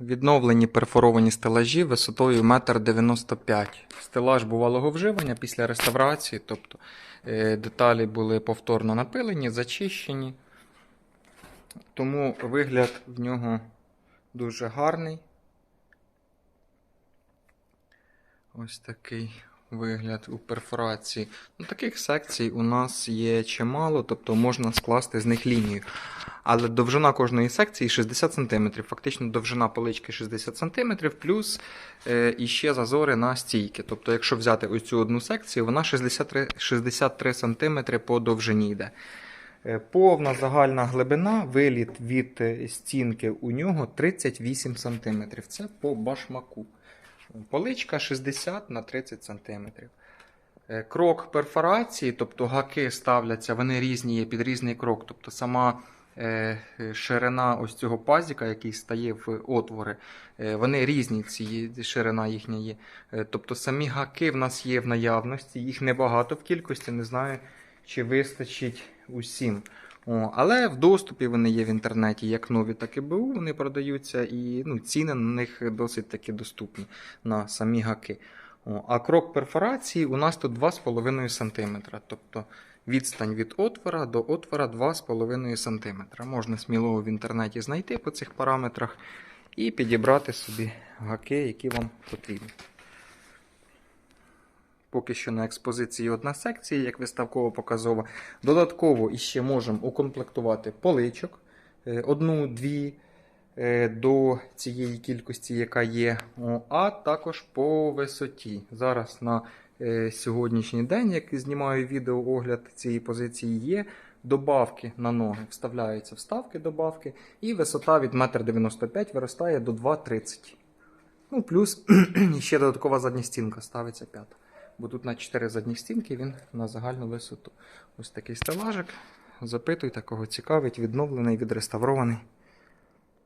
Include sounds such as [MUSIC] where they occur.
Відновлені перфоровані стелажі висотою 1,95 м. Стелаж бувалого вживання після реставрації, тобто е, деталі були повторно напилені, зачищені. Тому вигляд в нього дуже гарний. Ось такий вигляд у перфорації. Ну, таких секцій у нас є чимало, тобто можна скласти з них лінію. Але довжина кожної секції 60 см. Фактично довжина полички 60 см, плюс е, іще зазори на стійки. Тобто, якщо взяти оцю одну секцію, вона 63, 63 см по довжині йде. Е, Повна загальна глибина, виліт від е, стінки у нього 38 см. Це по башмаку. Поличка 60 на 30 см. Е, Крок перфорації, тобто гаки ставляться, вони різні є під різний крок. Тобто сама е, ширина ось цього пазіка, який стає в отвори, е, вони різні, ці ширина їхня є. Тобто самі гаки в нас є в наявності, їх небагато в кількості, не знаю, чи вистачить усім. О, але в доступі вони є в інтернеті, як нові, так і БУ. Вони продаються, і ну, ціни на них досить таки доступні на самі гаки. О, а крок перфорації у нас тут 2,5 см. Тобто відстань від отвора до отвора 2,5 см. Можна сміливо в інтернеті знайти по цих параметрах і підібрати собі гаки, які вам потрібні. Поки що на експозиції одна секція, як виставково показова. Додатково іще можемо укомплектувати поличок е, одну-дві е, до цієї кількості, яка є, а також по висоті. Зараз на е, сьогоднішній день, як знімаю відео огляд цієї позиції, є добавки на ноги. Вставляються вставки добавки, і висота від 1,95 м виростає до 2,30 Ну, плюс [CLEARS THROAT] ще додаткова задня стінка ставиться п'ята. Бо тут на 4 задні стінки він на загальну висоту. Ось такий стелажик. Запитуйте, кого цікавить, відновлений, відреставрований.